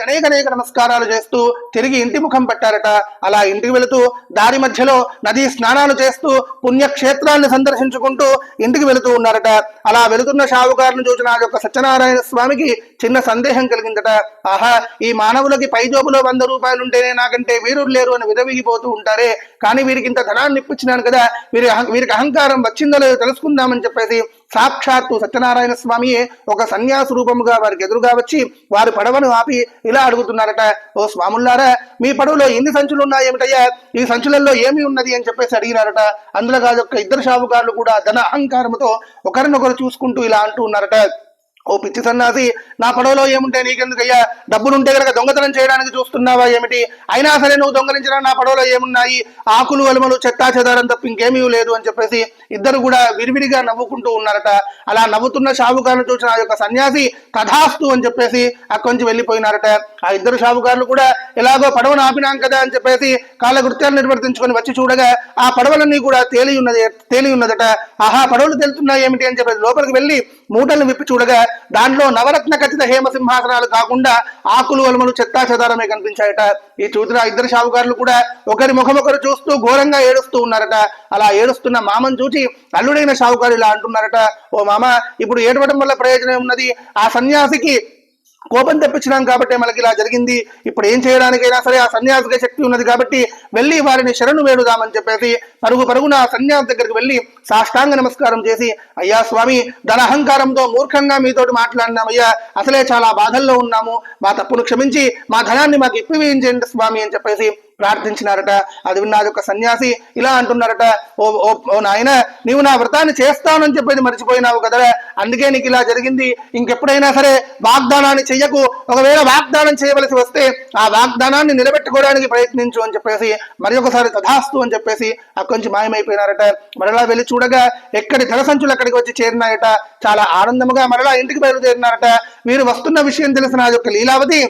అనేక అనేక నమస్కారాలు చేస్తూ తిరిగి ఇంటి ముఖం పట్టారట. అలా ఇంటికి వెళుతూ దారి మధ్యలో నదీ స్నానాలు చేస్తూ పుణ్యక్షేత్రాన్ని సందర్శించుకుంటూ ఇంటికి వెళుతూ ఉన్నారట. అలా వెళుతున్న షావుకారును చూసిన ఆ యొక్క సత్యనారాయణ స్వామికి చిన్న సందేహం కలిగిందట. ఆహా ఈ మానవులకి పై జోబులో వంద రూపాయలు ఉంటేనే నాకంటే వీరు లేరు అని విరవిగిపోతూ ఉంటారే. కానీ వీరికి ఇంత ధనాన్ని ఇప్పించినాను కదా వీరి అహం- వీరికి అహంకారం వచ్చిందో లేదో తెలుసుకుందామని చెప్పేసి సాక్షాత్తు సత్యనారాయణ స్వామి ఒక సన్యాస రూపముగా వారికి ఎదురుగా వచ్చి వారి పడవను ఆపి ఇలా అడుగుతున్నారట ఓ స్వాముల్లారా మీ పడవలో ఎన్ని సంచులు ఉన్నాయేమిటయ్యా ఈ సంచులలో ఏమి ఉన్నది? అని చెప్పేసి అడిగినారట. అందులో కాదు ఇద్దరు షావుకారులు కూడా ధన అహంకారముతో ఒకరినొకరు చూసుకుంటూ ఇలా అంటూ ఉన్నారట. ఓ పిచ్చి సన్నాసి నా పడవలో ఏముంటే నీకెందుకయ్యా? డబ్బులుంటే కనుక దొంగతనం చేయడానికి చూస్తున్నావా ఏమిటి? అయినా సరే నువ్వు దొంగలించిన నా పడవలో ఏమున్నాయి? ఆకులు అలమలు చెత్తా చెదారం తప్ప ఇంకేమీ లేదు అని చెప్పేసి ఇద్దరు కూడా విరివిరిగా నవ్వుకుంటూ ఉన్నారట. అలా నవ్వుతున్న షావుకారులు చూసిన ఆ యొక్క సన్యాసి తథాస్తు అని చెప్పేసి అక్కడి నుంచి వెళ్ళిపోయినారట. ఆ ఇద్దరు షావుకారులు కూడా ఎలాగో పడవను ఆపినాం కదా అని చెప్పేసి కాలకృత్యాలు నిర్వర్తించుకొని వచ్చి చూడగా ఆ పడవలన్నీ కూడా తేలి ఉన్నది తేలి ఉన్నదట ఆహా పడవలు తెలుతున్నాయి ఏమిటి అని చెప్పేసి లోపలికి వెళ్ళి మూటలను విప్పి చూడగా దాంట్లో నవరత్న ఖచ్చిత హేమ సింహాసనాలు కాకుండా ఆకులు వలమలు చెత్తా చెదారమే కనిపించాయట. ఈ చూసిన ఇద్దరు షావుకారులు కూడా ఒకరి ముఖమొకరు చూస్తూ ఘోరంగా ఏడుస్తూ ఉన్నారట. అలా ఏడుస్తున్న మామను చూచి అల్లుడైన షావుకారు ఇలా అంటున్నారట. ఓ మామ ఇప్పుడు ఏడవడం వల్ల ప్రయోజనం ఉన్నది ఆ సన్యాసికి కోపం తెప్పించినాం కాబట్టి మనకి ఇలా జరిగింది. ఇప్పుడు ఏం చేయడానికైనా సరే ఆ సన్యాసికి శక్తి ఉన్నది కాబట్టి వెళ్ళి వారిని శరణు వేడుదామని చెప్పేసి పరుగు పరుగున ఆ సన్యాసి దగ్గరికి వెళ్ళి సాష్టాంగ నమస్కారం చేసి అయ్యా స్వామి ధన అహంకారంతో మూర్ఖంగా మీతోటి మాట్లాడినాం అయ్యా అసలే చాలా బాధల్లో ఉన్నాము. మా తప్పును క్షమించి మా ధనాన్ని మాకు ఇప్పివేయించండి స్వామి అని చెప్పేసి ప్రార్థించినారట అది విన్న ఒక సన్యాసి ఇలా అంటున్నారట ఓ ఓ ఓ నాయన నీవు నా వ్రతాన్ని చేస్తానని చెప్పేది మర్చిపోయినావు కదరా అందుకే నీకు ఇలా జరిగింది. ఇంకెప్పుడైనా సరే వాగ్దానాన్ని చెయ్యకు ఒకవేళ వాగ్దానం చేయవలసి వస్తే ఆ వాగ్దానాన్ని నిలబెట్టుకోవడానికి ప్రయత్నించు అని చెప్పేసి మరి ఒకసారి తథాస్తు అని చెప్పేసి అక్కడి నుంచి మాయమైపోయినారట. మరలా వెళ్ళి చూడగా ఎక్కడి ధన సంచులు అక్కడికి వచ్చి చేరినాయట. చాలా ఆనందముగా మరలా ఇంటికి బయలుదేరినారట. వీరు వస్తున్న విషయం తెలిసిన ఆ యొక్క లీలావతి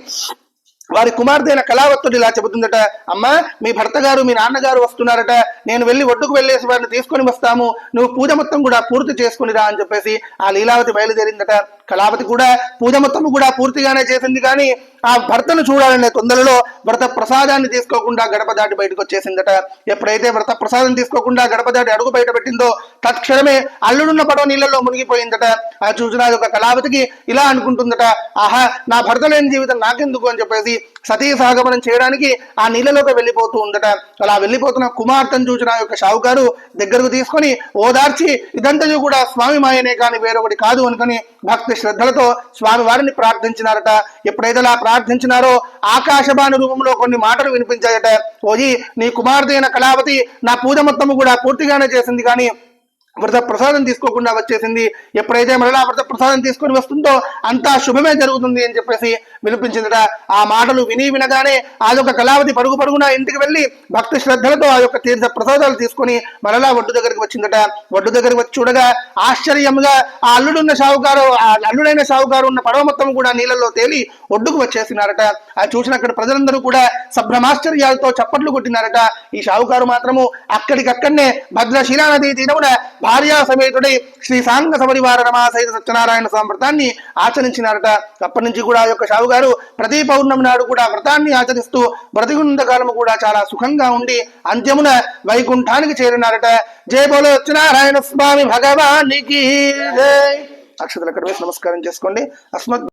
వారి కుమార్తె అయిన కళావత్తుడు ఇలా చెబుతుందట అమ్మా మీ భర్త గారు మీ నాన్నగారు వస్తున్నారట నేను వెళ్ళి ఒడ్డుకు వెళ్ళేసి వారిని తీసుకొని వస్తాము నువ్వు పూజ మొత్తం కూడా పూర్తి చేసుకునిరా అని చెప్పేసి ఆ లీలావతి బయలుదేరిందట. కళావతి కూడా పూజ మొత్తం కూడా పూర్తిగానే చేసింది కానీ ఆ భర్తను చూడాలనే తొందరలో భర్త ప్రసాదాన్ని తీసుకోకుండా గడప దాటి బయటకు వచ్చేసిందట. ఎప్పుడైతే భర్త ప్రసాదం తీసుకోకుండా గడప దాటి అడుగు బయట పెట్టిందో తత్క్షణమే అల్లుడున్న పడవ నీళ్ళలో మునిగిపోయిందట. ఆ చూసిన ఒక కళాపతికి ఇలా అనుకుంటుందట ఆహా నా భర్త లేని జీవితం నాకెందుకు? అని చెప్పేసి సతీ సహగమనం చేయడానికి ఆ నీళ్ళలోకి వెళ్ళిపోతూ ఉందట. అలా వెళ్ళిపోతున్న కుమార్తెను చూసిన యొక్క షావుకారు దగ్గరకు తీసుకొని ఓదార్చి ఇదంతయు కూడా స్వామి మాయనే కానీ వేరొకటి కాదు అనుకుని భక్తి శ్రద్ధలతో స్వామి వారిని ప్రార్థించినారట. ఎప్పుడైతే అలా ప్రార్థించినారో ఆకాశవాణి రూపంలో కొన్ని మాటలు వినిపించాయట. ఓజీ నీ కుమార్తె అయిన కళావతి నా పూజ మొత్తము కూడా పూర్తిగానే చేసింది కానీ వృత ప్రసాదం తీసుకోకుండా వచ్చేసింది. ఎప్పుడైతే మరలా వ్రత ప్రసాదం తీసుకొని వస్తుందో అంతా శుభమే జరుగుతుంది అని చెప్పేసి వినిపించిందట. ఆ మాటలు విని వినగానే ఆ యొక్క కళావతి పరుగు పరుగున ఇంటికి వెళ్ళి భక్తి శ్రద్ధలతో ఆ యొక్క తీర్థ ప్రసాదాలు తీసుకొని మరలా ఒడ్డు దగ్గరికి వచ్చిందట. ఒడ్డు దగ్గరికి వచ్చి చూడగా ఆశ్చర్యంగా ఆ అల్లుడున్న షావుకారు ఆ అల్లుడైన షావుకారు ఉన్న పడవ మొత్తం కూడా నీళ్ళల్లో తేలి ఒడ్డుకు వచ్చేసినారట. అది చూసిన అక్కడ ప్రజలందరూ కూడా సభ్రమాశ్చర్యాలతో చప్పట్లు కొట్టినారట. ఈ షావుకారు మాత్రము అక్కడికక్కడనే భద్రశీలా నది తీరమున భార్యా సమేతుడై శ్రీ సాంగ సపరివార రమాసహిత సత్యనారాయణ స్వామి వ్రతాన్ని ఆచరించినారట. అప్పటి నుంచి కూడా యొక్క యొక్క షావుగారు ప్రతి పౌర్ణమి నాడు కూడా వ్రతాన్ని ఆచరిస్తూ బ్రతికున్నంత కాలము కూడా చాలా సుఖంగా ఉండి అంత్యమున వైకుంఠానికి చేరినారట. జయ బోలో సత్యనారాయణ స్వామి భగవానికి జై. అక్షతలు అక్కడ నమస్కారం చేసుకోండి. అస్మత్